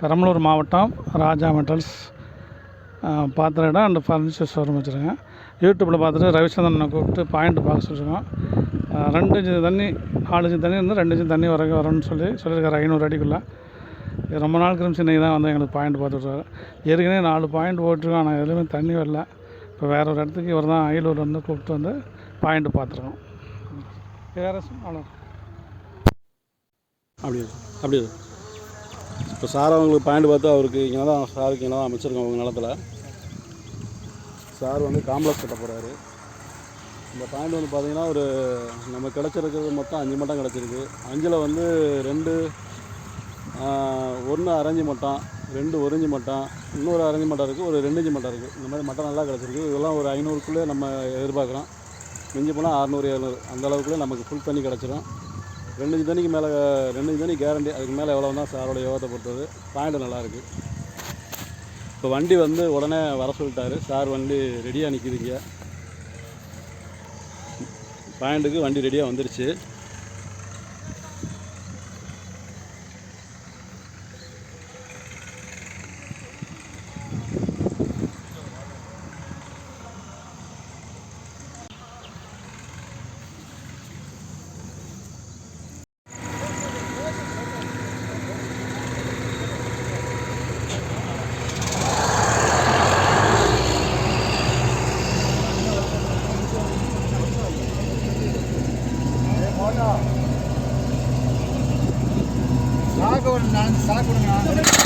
பெரம்பலூர் மாவட்டம் ராஜா மெட்டல்ஸ் பாத்திர இடம் அண்ட் ஃபர்னிச்சர் ஷோரூம் வச்சுருக்கேன். யூடியூப்பில் பார்த்துட்டு ரவிச்சந்திரனை கூப்பிட்டு பாயிண்ட் பார்க்க சொல்லியிருக்கோம் ரெண்டு இன்ச்சு தண்ணி நாலு இன்ச்சு தண்ணி இருந்து ரெண்டு இன்ச்சு தண்ணி வரைக்கும் வரும்னு சொல்லி சொல்லியிருக்காரு ஐநூறு அடிக்குள்ளே. ரொம்ப நாள் கிரிம்ஸ் இன்றைக்கி தான் வந்து எங்களுக்கு பாயிண்ட் பார்த்துட்ருக்காரு ஏற்கனவே நாலு பாயிண்ட் போட்டிருக்கோம் ஆனால் எதுவுமே தண்ணி வரல. இப்போ வேறு ஒரு இடத்துக்கு இவர் தான் அயலூர்லேருந்து வந்து கூப்பிட்டு வந்து பாயிண்ட் பார்த்துருக்கோம். வேறு அவ்வளோ அப்படியே? அப்படியே? இப்போ சார் அவங்களுக்கு பாயிண்ட் பார்த்து அவருக்கு இங்கே தான் சாருக்கு இங்கே தான் அமைச்சிருக்கோம் அவங்க நிலத்துல. சார் வந்து காம்ப்ளெக்ஸ் கட்ட போகிறாரு இந்த பாயிண்ட் வந்து பார்த்தீங்கன்னா ஒரு நம்ம கிடச்சிருக்கிறது மொத்தம் அஞ்சு மட்டம் கிடச்சிருக்கு. அஞ்சில் வந்து ரெண்டு ஒன்று அரைஞ்சி மட்டம் ரெண்டு ஒரிஞ்சி மட்டம் இன்னொரு அரைஞ்சி மட்டம் இருக்குது ஒரு ரெண்டு இஞ்சி மட்டம் இருக்குது இந்த மாதிரி மட்டம் நல்லா கிடச்சிருக்கு. இதெல்லாம் ஒரு ஐநூறுக்குள்ளே நம்ம எதிர்பார்க்குறோம். மிஞ்சி போனால் அறநூறு எழுநூறு அந்த அளவுக்குள்ளே நமக்கு ஃபுல் பண்ணி கிடச்சிரும். ரெண்டு இன்ச்சு தண்ணிக்கு மேலே ரெண்டு இன்ச்சு தண்ணி கேரண்டி அதுக்கு மேலே எவ்வளோ தான் சாரோட யோகத்தை பொறுத்தது. பாயிண்ட் நல்லாயிருக்கு. இப்போ வண்டி வந்து உடனே வர சொல்லிட்டாரு. சார் வண்டி ரெடியாக நிற்கிதுங்க பாயிண்ட்டுக்கு வண்டி ரெடியாக வந்துருச்சு. நான் சாப்பிடுங்க.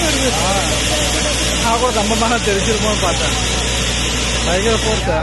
நாலஞ்சு சாக்கு நான் கூட ரொம்ப மேலே தெரிஞ்சிருமோன்னு பார்த்தேன். பயங்கர ஃபோர்ஸா